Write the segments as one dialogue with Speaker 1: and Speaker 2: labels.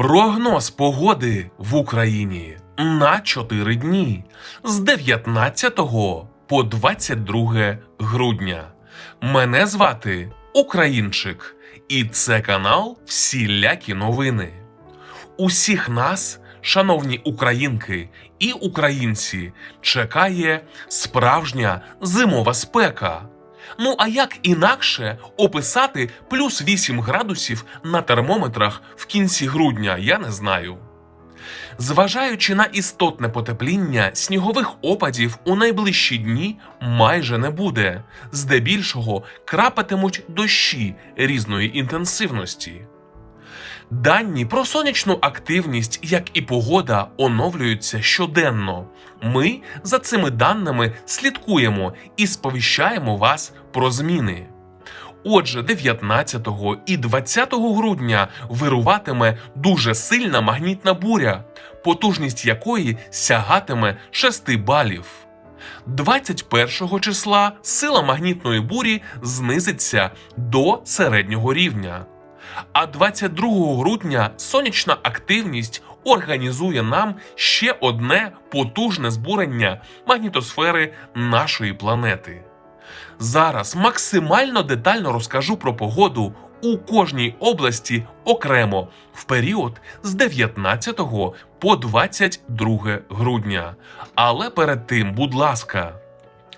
Speaker 1: Прогноз погоди в Україні на 4 дні з 19 по 22 грудня. Мене звати Українчик, і це канал Всілякі новини. Усіх нас, шановні українки і українці, чекає справжня зимова спека. Ну а як інакше описати плюс 8 градусів на термометрах в кінці грудня, я не знаю. Зважаючи на істотне потепління, снігових опадів у найближчі дні майже не буде. Здебільшого крапатимуть дощі різної інтенсивності. Дані про сонячну активність, як і погода, оновлюються щоденно. Ми за цими даними слідкуємо і сповіщаємо вас про зміни. Отже, 19 і 20 грудня вируватиме дуже сильна магнітна буря, потужність якої сягатиме 6 балів. 21 числа сила магнітної бурі знизиться до середнього рівня. А 22 грудня сонячна активність організує нам ще одне потужне збурення магнітосфери нашої планети. Зараз максимально детально розкажу про погоду у кожній області окремо в період з 19 по 22 грудня. Але перед тим, будь ласка,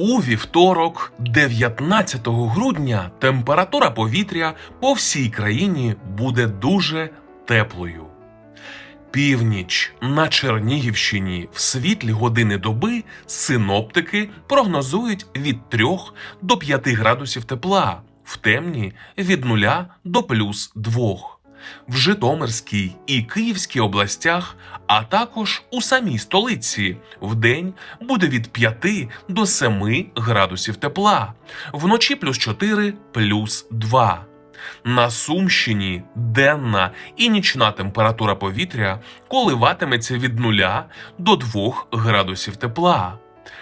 Speaker 1: У вівторок, 19 грудня, температура повітря по всій країні буде дуже теплою. Північ на Чернігівщині в світлі години доби синоптики прогнозують від 3 до 5 градусів тепла, в темні від 0 до плюс 2. В Житомирській і Київській областях, а також у самій столиці вдень буде від 5 до 7 градусів тепла, вночі плюс 4, плюс 2. На Сумщині денна і нічна температура повітря коливатиметься від 0 до 2 градусів тепла.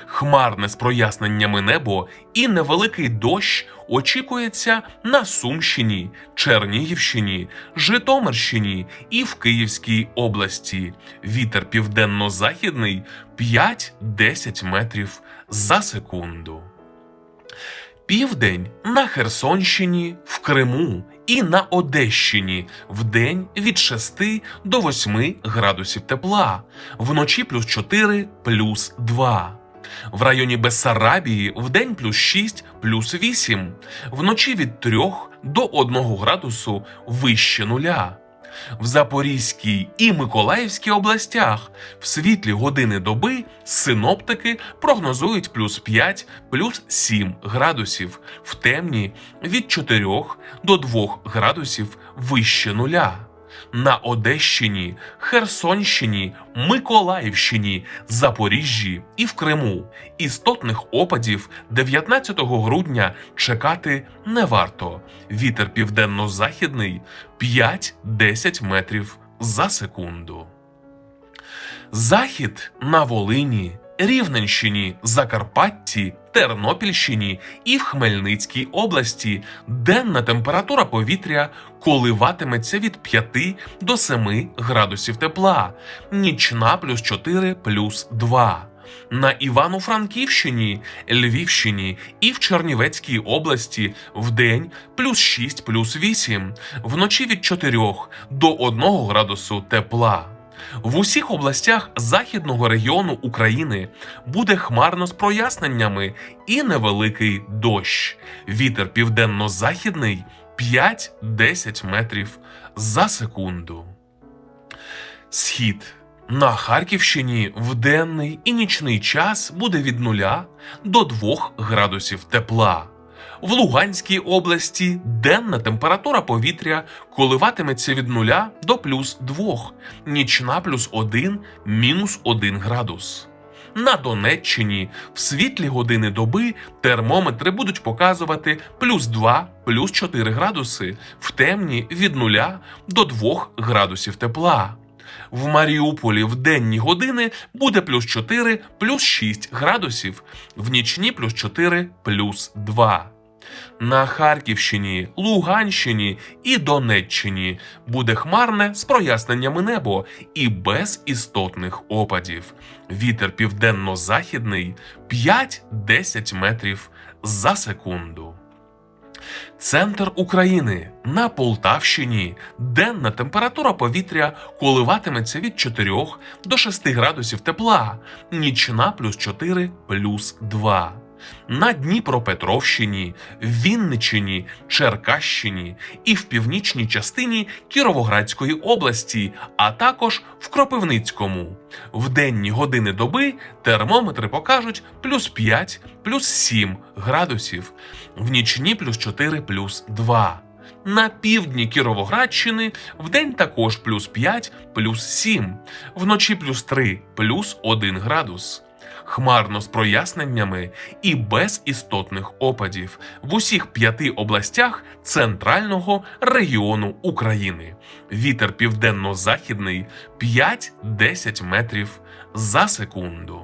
Speaker 1: Хмарне з проясненнями небо і невеликий дощ очікується на Сумщині, Чернігівщині, Житомирщині і в Київській області. Вітер південно-західний 5-10 метрів за секунду. Південь на Херсонщині, в Криму і на Одещині вдень від 6 до 8 градусів тепла, вночі плюс 4, плюс 2. В районі Бессарабії вдень плюс 6, плюс 8, вночі від 3 до 1 градусу вище нуля. В Запорізькій і Миколаївській областях в світлі години доби синоптики прогнозують плюс 5, плюс 7 градусів, в темні від 4 до 2 градусів вище нуля. На Одещині, Херсонщині, Миколаївщині, Запоріжжі і в Криму істотних опадів 19 грудня чекати не варто. Вітер південно-західний 5-10 метрів за секунду. Захід на Волині, Рівненщині, Закарпатті, Тернопільщині і в Хмельницькій області денна температура повітря коливатиметься від 5 до 7 градусів тепла, нічна плюс 4 плюс 2. На Івано-Франківщині, Львівщині і в Чернівецькій області вдень плюс 6 плюс 8, вночі від 4 до 1 градусу тепла. В усіх областях західного регіону України буде хмарно з проясненнями і невеликий дощ. Вітер південно-західний 5-10 метрів за секунду. Схід на Харківщині в денний і нічний час буде від 0 до 2 градусів тепла. В Луганській області денна температура повітря коливатиметься від 0 до плюс 2, нічна плюс 1, мінус 1 градус. На Донеччині в світлі години доби термометри будуть показувати плюс 2, плюс 4 градуси, в темні від 0 до 2 градусів тепла. В Маріуполі в денні години буде плюс 4, плюс 6 градусів, в нічні плюс 4, плюс 2. На Харківщині, Луганщині і Донеччині буде хмарне з проясненнями небо і без істотних опадів. Вітер південно-західний 5-10 метрів за секунду. Центр України на Полтавщині денна температура повітря коливатиметься від 4 до 6 градусів тепла, нічна плюс 4 плюс 2. На Дніпропетровщині, Вінниччині, Черкащині і в північній частині Кіровоградської області, а також в Кропивницькому. В денні години доби термометри покажуть плюс 5, плюс 7 градусів, в нічні плюс 4, плюс 2. На півдні Кіровоградщини вдень також плюс 5, плюс 7, вночі плюс 3, плюс 1 градус. Хмарно з проясненнями і без істотних опадів в усіх п'яти областях центрального регіону України. Вітер південно-західний 5-10 метрів за секунду.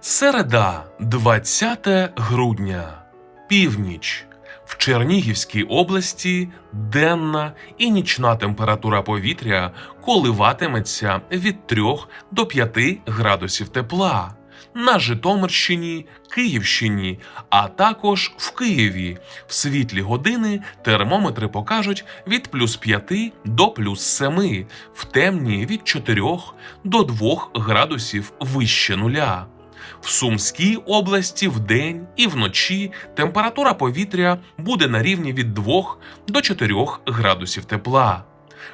Speaker 1: Середа, 20 грудня. Північ. В Чернігівській області денна і нічна температура повітря коливатиметься від 3 до 5 градусів тепла. На Житомирщині, Київщині, а також в Києві в світлі години термометри покажуть від плюс 5 до плюс 7, в темні від 4 до 2 градусів вище нуля. В Сумській області вдень і вночі температура повітря буде на рівні від 2 до 4 градусів тепла.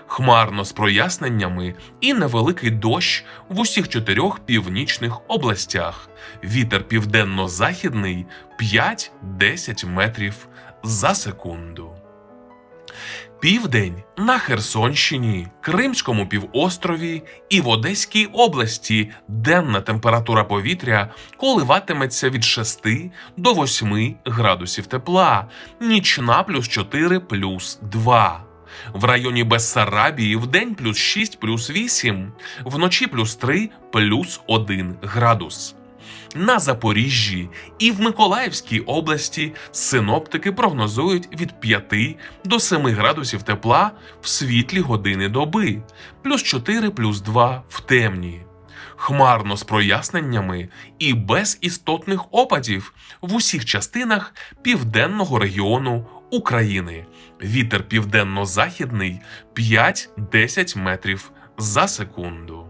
Speaker 1: Хмарно з проясненнями і невеликий дощ в усіх чотирьох північних областях. Вітер південно-західний 5-10 метрів за секунду. Південь на Херсонщині, Кримському півострові і в Одеській області денна температура повітря коливатиметься від 6 до 8 градусів тепла, нічна плюс 4 плюс 2. В районі Бессарабії в день плюс 6 плюс 8, вночі плюс 3 плюс 1 градус. На Запоріжжі і в Миколаївській області синоптики прогнозують від 5 до 7 градусів тепла в світлі години доби, плюс 4 плюс 2 в темні. Хмарно з проясненнями і без істотних опадів в усіх частинах південного регіону України. Вітер південно-західний 5-10 метрів за секунду.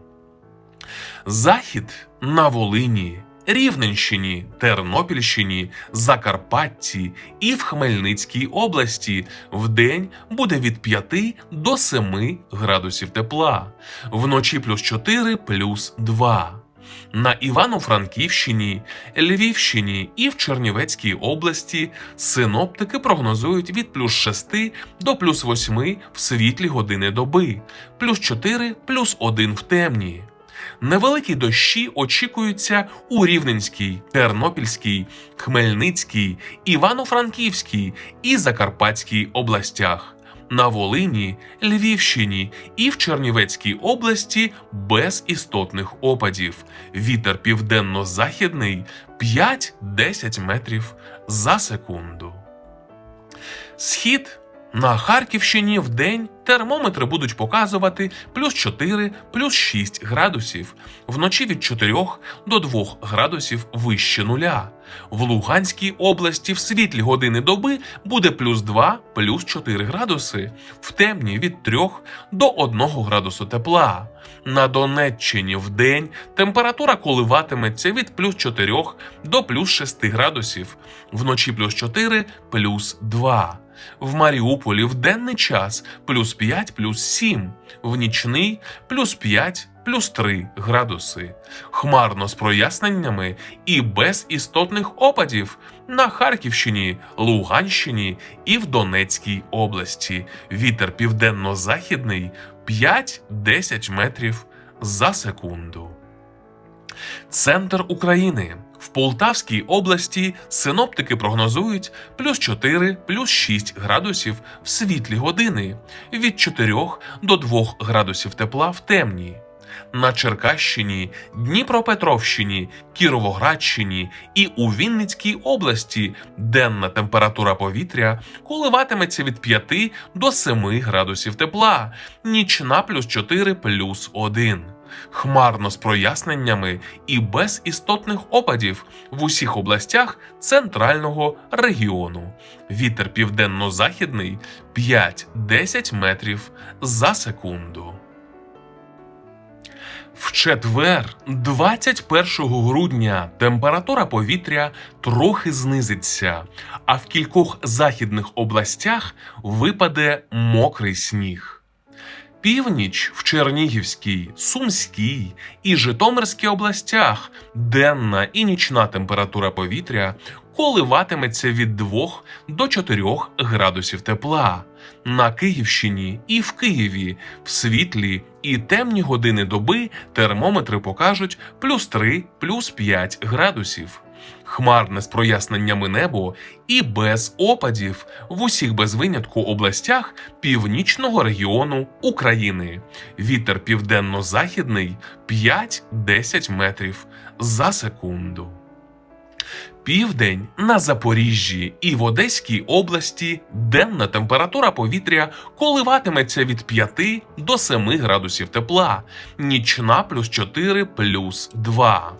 Speaker 1: Захід на Волині, Рівненщині, Тернопільщині, Закарпатті і в Хмельницькій області вдень буде від 5 до 7 градусів тепла, вночі плюс 4 плюс 2. На Івано-Франківщині, Львівщині і в Чернівецькій області синоптики прогнозують від плюс 6 до плюс 8 в світлі години доби, плюс 4 плюс 1 в темні. Невеликі дощі очікуються у Рівненській, Тернопільській, Хмельницькій, Івано-Франківській і Закарпатській областях. На Волині, Львівщині і в Чернівецькій області без істотних опадів. Вітер південно-західний 5-10 метрів за секунду. Схід на Харківщині вдень термометри будуть показувати плюс 4, плюс 6 градусів, вночі від 4 до 2 градусів вище нуля. В Луганській області в світлі години доби буде плюс 2, плюс 4 градуси, в темні від 3 до 1 градусу тепла. На Донеччині в день температура коливатиметься від плюс 4 до плюс 6 градусів, вночі плюс 4, плюс 2. В Маріуполі в денний час плюс 5, плюс 7, в нічний плюс 5, плюс 3 градуси. Хмарно з проясненнями і без істотних опадів на Харківщині, Луганщині і в Донецькій області. Вітер південно-західний 5-10 метрів за секунду. Центр України. В Полтавській області синоптики прогнозують плюс 4, плюс 6 градусів в світлі години, від 4 до 2 градусів тепла в темні. На Черкащині, Дніпропетровщині, Кіровоградщині і у Вінницькій області денна температура повітря коливатиметься від 5 до 7 градусів тепла, нічна плюс 4 плюс 1. Хмарно з проясненнями і без істотних опадів в усіх областях центрального регіону. Вітер південно-західний 5-10 метрів за секунду. В четвер, 21 грудня, температура повітря трохи знизиться, а в кількох західних областях випаде мокрий сніг. Північ в Чернігівській, Сумській і Житомирській областях денна і нічна температура повітря коливатиметься від 2 до 4 градусів тепла. На Київщині і в Києві в світлі і темні години доби термометри покажуть плюс 3, плюс 5 градусів. Хмарне з проясненнями небо і без опадів в усіх без винятку областях північного регіону України. Вітер південно-західний 5-10 метрів за секунду. Південь на Запоріжжі і в Одеській області денна температура повітря коливатиметься від 5 до 7 градусів тепла, нічна плюс 4 плюс 2.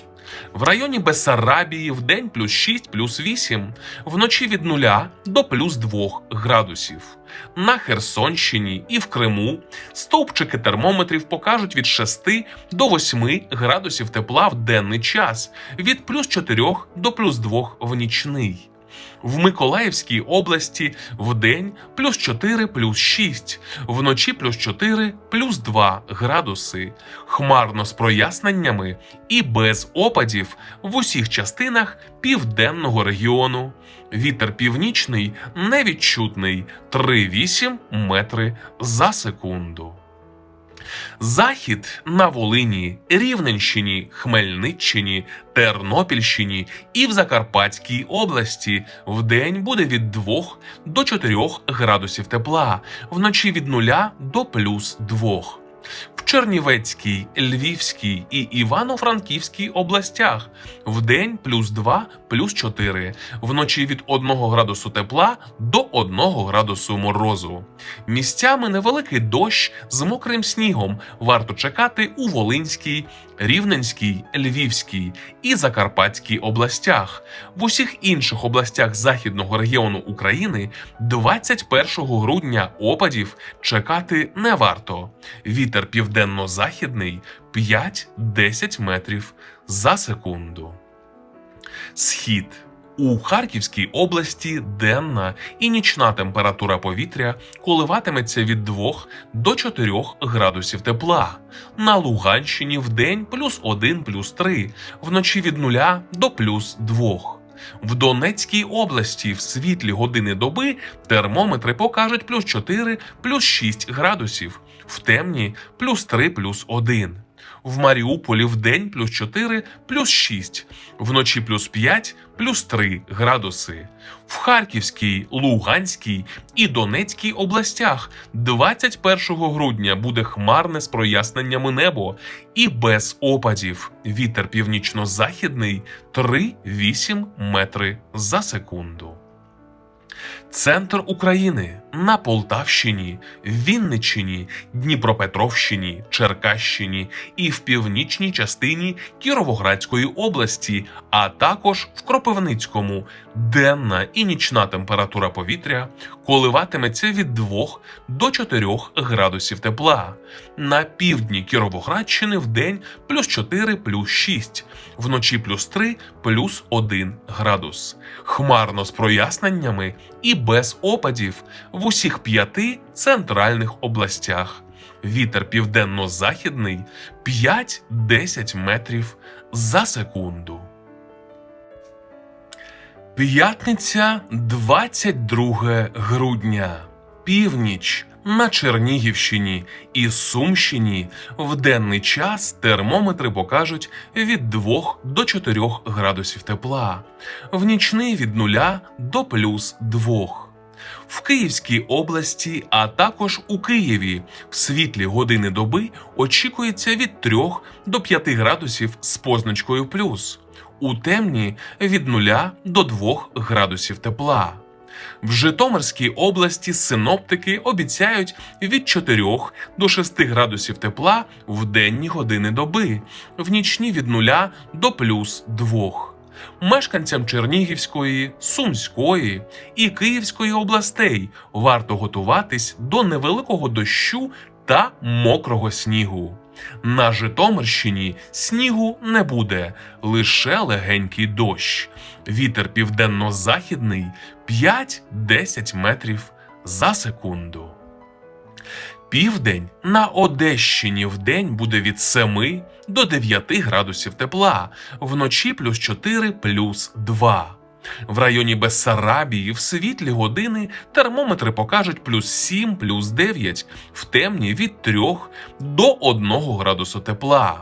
Speaker 1: В районі Бессарабії в день плюс 6 плюс 8, вночі від 0 до плюс 2 градусів. На Херсонщині і в Криму стовпчики термометрів покажуть від 6 до 8 градусів тепла в денний час, від плюс 4 до плюс 2 в нічний. В Миколаївській області в день плюс 4 плюс 6, вночі плюс 4 плюс 2 градуси, хмарно з проясненнями і без опадів в усіх частинах південного регіону. Вітер північний невідчутний 3,8 метри за секунду. Захід на Волині, Рівненщині, Хмельниччині, Тернопільщині і в Закарпатській області вдень буде від 2 до 4 градусів тепла, вночі від 0 до плюс 2. В Чернівецькій, Львівській і Івано-Франківській областях вдень плюс 2, плюс 4, вночі від 1 градусу тепла до 1 градусу морозу. Місцями невеликий дощ з мокрим снігом варто чекати у Волинській, Рівненській, Львівській і Закарпатській областях. В усіх інших областях західного регіону України 21 грудня опадів чекати не варто. Вітер південно-західний 5-10 метрів за секунду. Схід у Харківській області денна і нічна температура повітря коливатиметься від 2 до 4 градусів тепла. На Луганщині в день плюс 1 плюс 3, вночі від 0 до плюс 2. В Донецькій області в світлі години доби термометри покажуть плюс 4 плюс 6 градусів, в темні плюс 3 плюс 1. В Маріуполі в день плюс 4 плюс 6, вночі плюс 5 плюс 3 градуси. В Харківській, Луганській і Донецькій областях 21 грудня буде хмарне з проясненнями небо і без опадів. Вітер північно-західний 3-8 метри за секунду. Центр України на Полтавщині, Вінниччині, Дніпропетровщині, Черкащині і в північній частині Кіровоградської області, а також в Кропивницькому. Денна і нічна температура повітря коливатиметься від 2 до 4 градусів тепла. На півдні Кіровоградщини в день плюс 4 плюс 6, вночі плюс 3 плюс 1 градус. Хмарно з проясненнями і без опадів в усіх п'яти центральних областях. Вітер південно-західний 5-10 метрів за секунду. П'ятниця 22 грудня. Північ на Чернігівщині і Сумщині в денний час термометри покажуть від 2 до 4 градусів тепла, в нічний від 0 до плюс 2. В Київській області, а також у Києві в світлі години доби очікується від 3 до 5 градусів з позначкою плюс, у темні від 0 до 2 градусів тепла. В Житомирській області синоптики обіцяють від 4 до 6 градусів тепла в денні години доби, в нічні від 0 до плюс 2. Мешканцям Чернігівської, Сумської і Київської областей варто готуватись до невеликого дощу та мокрого снігу. На Житомирщині снігу не буде, лише легенький дощ. Вітер південно-західний 5-10 метрів за секунду. Південь на Одещині в день буде від 7 до 9 градусів тепла, вночі плюс 4 плюс 2. В районі Бессарабії в світлі години термометри покажуть плюс 7 плюс 9, в темні від 3 до 1 градусу тепла.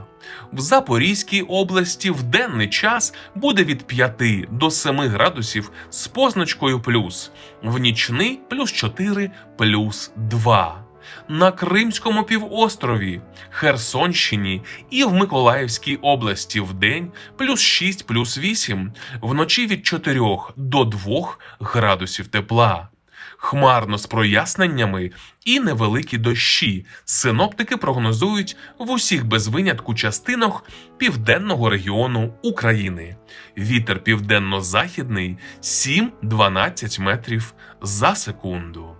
Speaker 1: В Запорізькій області в денний час буде від 5 до 7 градусів з позначкою плюс, в нічний плюс 4 плюс 2. На Кримському півострові, Херсонщині і в Миколаївській області в день плюс 6 плюс 8, вночі від 4 до 2 градусів тепла. Хмарно з проясненнями і невеликі дощі. Синоптики прогнозують в усіх без винятку частинах південного регіону України. Вітер південно-західний 7-12 метрів за секунду.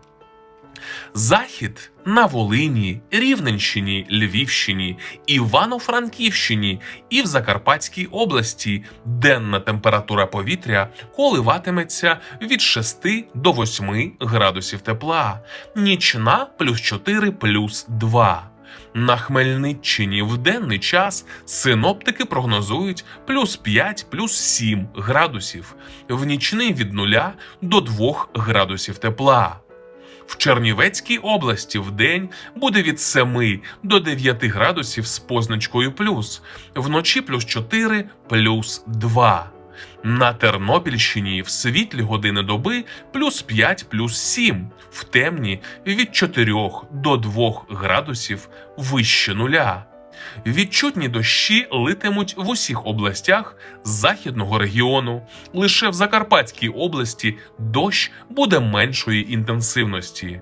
Speaker 1: Захід на Волині, Рівненщині, Львівщині, Івано-Франківщині і в Закарпатській області денна температура повітря коливатиметься від 6 до 8 градусів тепла, нічна плюс 4 плюс 2. На Хмельниччині в денний час синоптики прогнозують плюс 5 плюс 7 градусів, в нічний від 0 до 2 градусів тепла. В Чернівецькій області в день буде від 7 до 9 градусів з позначкою плюс, вночі плюс 4 плюс 2. На Тернопільщині в світлі години доби плюс 5 плюс 7, в темні від 4 до 2 градусів вище нуля. Відчутні дощі литимуть в усіх областях західного регіону. Лише в Закарпатській області дощ буде меншої інтенсивності.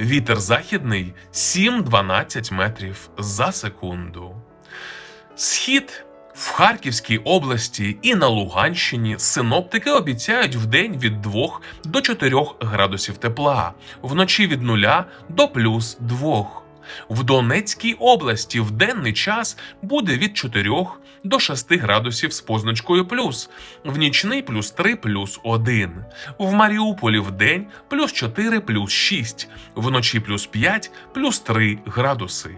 Speaker 1: Вітер західний 7-12 метрів за секунду. Схід в Харківській області і на Луганщині синоптики обіцяють в день від 2 до 4 градусів тепла, вночі від 0 до плюс 2. В Донецькій області в денний час буде від 4 до 6 градусів з позначкою плюс, в нічний плюс 3 плюс 1. В Маріуполі в день плюс 4 плюс 6, вночі плюс 5 плюс 3 градуси.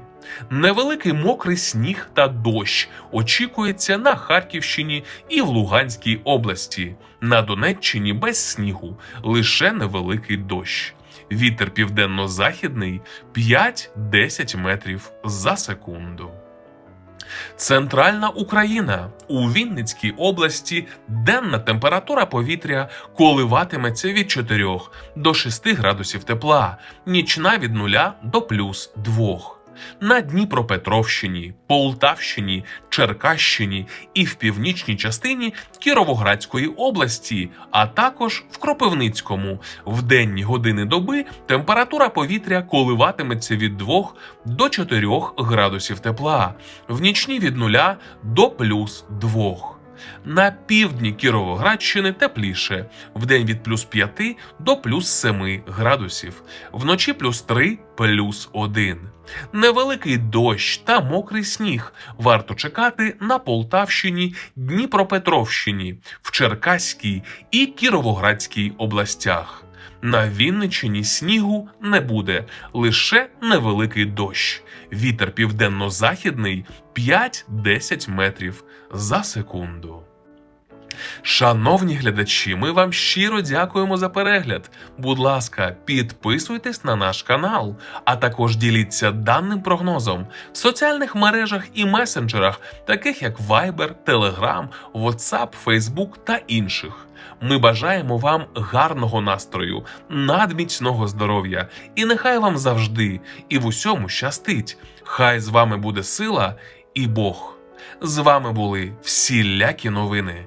Speaker 1: Невеликий мокрий сніг та дощ очікується на Харківщині і в Луганській області. На Донеччині без снігу, лише невеликий дощ. Вітер південно-західний 5-10 метрів за секунду. Центральна Україна у Вінницькій області денна температура повітря коливатиметься від 4 до 6 градусів тепла, нічна від 0 до плюс 2. На Дніпропетровщині, Полтавщині, Черкащині і в північній частині Кіровоградської області, а також в Кропивницькому. В денні години доби температура повітря коливатиметься від 2 до 4 градусів тепла, в нічні від 0 до плюс 2. На півдні Кіровоградщини тепліше, вдень від плюс 5 до плюс 7 градусів, вночі плюс 3, плюс 1. Невеликий дощ та мокрий сніг варто чекати на Полтавщині, Дніпропетровщині, в Черкаській і Кіровоградській областях. На Вінниччині снігу не буде, лише невеликий дощ. Вітер південно-західний 5-10 метрів за секунду. Шановні глядачі, ми вам щиро дякуємо за перегляд. Будь ласка, підписуйтесь на наш канал, а також діліться даним прогнозом в соціальних мережах і месенджерах, таких як Viber, Telegram, WhatsApp, Facebook та інших. Ми бажаємо вам гарного настрою, надміцного здоров'я, і нехай вам завжди і в усьому щастить. Хай з вами буде сила і Бог. З вами були всілякі новини.